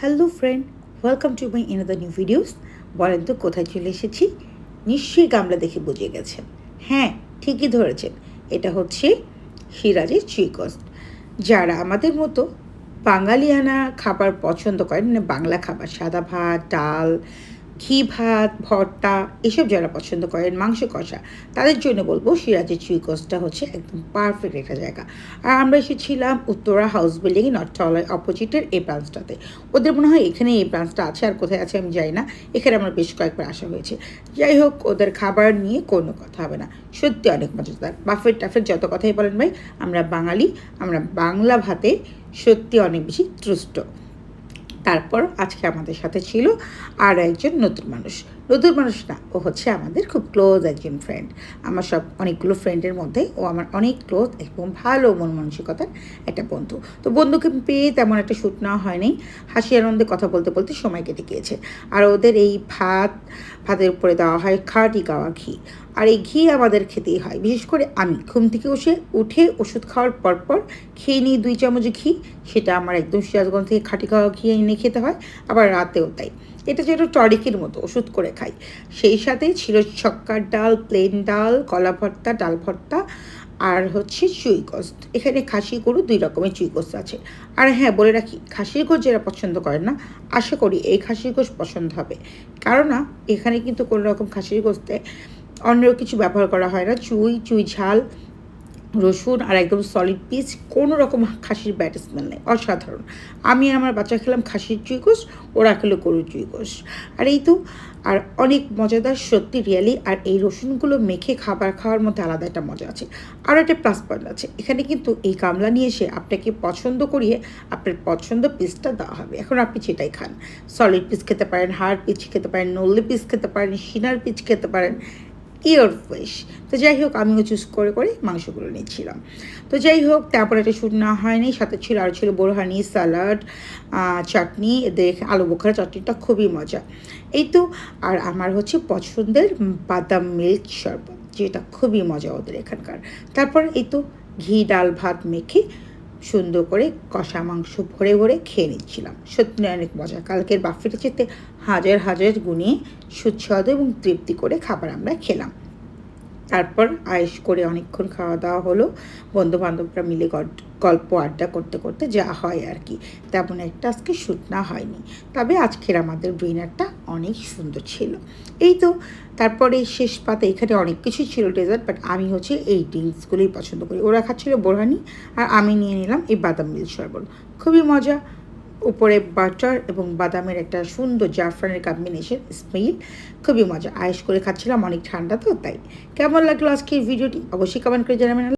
Hello friend welcome to my another new videos বলেন তো, কোথায় চলে এসেছি? নিশ্চয়ই গামলা দেখে বুঝে গেছেন। হ্যাঁ ঠিকই ধরেছেন। এটা হচ্ছে সিরাজের চিকস্ট যারা আমাদের মতো বাঙালিয়ানা খাবার পছন্দ করেন মানে বাংলা খাবার, সাদা ভাত, ডাল ঘি, ভাত, ভর্তা এসব যারা পছন্দ করেন, মাংস কষা, তাদের জন্য বলব সিরাজের চুইকোসটা হচ্ছে একদম পারফেক্ট একটা জায়গা। আর আমরা এসেছিলাম উত্তরা হাউস বিল্ডিং নটটলার অপোজিটের এই ব্রাঞ্চটাতে ওদের মনে হয় এখানে এই ব্রাঞ্চটা আছে আর কোথায় আছে আমি জানি না, এখানে আমার বেশ কয়েকবার আসা হয়েছে। যাই হোক, ওদের খাবার নিয়ে কোনো কথা হবে না। সত্যি অনেক মজাদার। বাফেট টাফেট যত কথাই বলেন ভাই, আমরা বাঙালি, আমরা বাংলা ভাতে সত্যি অনেক বেশি তুষ্ট। তারপর আজকে আমাদের সাথে ছিল আর একজন নতুন মানুষ। নতুন মানুষ না ও হচ্ছে আমাদের খুব ক্লোজ একজন ফ্রেন্ড আমার সব অনেকগুলো ফ্রেন্ডের মধ্যে ও আমার অনেক ক্লোজ এবং ভালো মন মানসিকতার একটা বন্ধু। তো বন্ধুকে পেয়ে তেমন একটা শ্যুট নেওয়া হয়নি। হাসি আনন্দে কথা বলতে বলতে সময় কেটে গিয়েছে। আর ওদের এই ভাত, ভাতের উপরে দেওয়া হয় খাটি গাওয়া ঘি। আর এই ঘি আমাদের খেতেই হয়। বিশেষ করে আমি ঘুম থেকে বসে উঠে ওষুধ খাওয়ার পরপর খেয়ে নিই দুই চামচ ঘি। সেটা আমার একদম সিরাজগঞ্জ থেকে খাটি খাওয়া ঘি এনে খেতে হয়। আবার রাতেও তাই। এটা যেন টরিকের মতো ওষুধ করে খাই। সেই সাথে ছিল ছক্কার ডাল প্লেন ডাল, কলা ভর্তা, ডাল ভর্তা আর হচ্ছে চুইকোস্ত এখানে খাসি গরু দুই রকমের চুইকোস্ত আছে। আর হ্যাঁ বলে রাখি, খাসির গোশ যারা পছন্দ করে না, আশা করি এই খাসির গোশ পছন্দ হবে। কারণ না এখানে কিন্তু কোনো রকম খাসির গোস্তে অন্য কিছু ব্যবহার করা হয় না। চুই চুই ঝাল রসুন আর একদম সলিড পিস কোনো রকম খাসির ব্যাট স্মেল নেই, অসাধারণ। আমি আমার বাচ্চা খেলাম খাসির চুইকোস ওরা খেলো গরুর চুইকোস আর এই তো, আর অনেক মজাদার, সত্যি রিয়ালি আর এই রসুনগুলো মেখে খাবার খাওয়ার মধ্যে আলাদা একটা মজা আছে। আর একটা প্লাস পয়েন্ট আছে, এখানে কিন্তু এই কামলা নিয়ে এসে আপনাকে পছন্দ করিয়ে আপনার পছন্দ পিসটা দেওয়া হবে। এখন আপনি সেটাই খান। সলিড পিস খেতে পারেন হাড় পিস খেতে পারেন, নল্লি পিস খেতে পারেন সিনার পিস খেতে পারেন ইয়র ফিশ তো যাই হোক আমিও চুজ করে করে মাংসগুলো নিচ্ছিলাম। তো যাই হোক তারপর একটা শ্যুট না হয়নি, সাথে ছিল আর ছিল বোরহানি স্যালাড চাটনি এদের আলু বোখারা চাটনিটা খুবই মজা। এই তো, আর আমার হচ্ছে পছন্দের বাদাম মিল্ক শরবত যেটা খুবই মজা ওদের এখানকার। তারপর এই তো ঘি, ডাল, ভাত মেখে সুন্দর করে কষা মাংস ভরে ভরে খেয়ে নিচ্ছিলাম। সত্যি অনেক মজা। কালকের বাফেটা চেতে হাজার হাজার গুণে সুস্বাদু এবং তৃপ্তি করে খাবার আমরা খেলাম। তারপর আয়েস করে অনেকক্ষণ খাওয়া দাওয়া হলো। বন্ধু বান্ধবরা মিলে গল্প আড্ডা করতে করতে যা হয় আর কি। তেমন একটা আজকে শ্যুট না হয়নি। তবে আজকের আমাদের ডিনারটা অনেক সুন্দর ছিল। এই তো তারপরে শেষ পাতে এখানে অনেক কিছু ছিল ডেজার্ট বাট আমি হচ্ছে এই ড্রিঙ্কসগুলোই পছন্দ করি। ওরা খাচ্ছিল বোরহানি আর আমি নিয়ে নিলাম এই বাদাম মিল শরবত। খুবই মজা। উপরে বাটার এবং বাদামের একটা সুন্দর জাফরানের কম্বিনেশন স্মেল খুবই মজা। আয়েস করে খাচ্ছিলাম, অনেক ঠান্ডা তো, তাই। কেমন লাগল আজকের ভিডিওটি অবশ্যই কমেন্ট করে জানাবেন।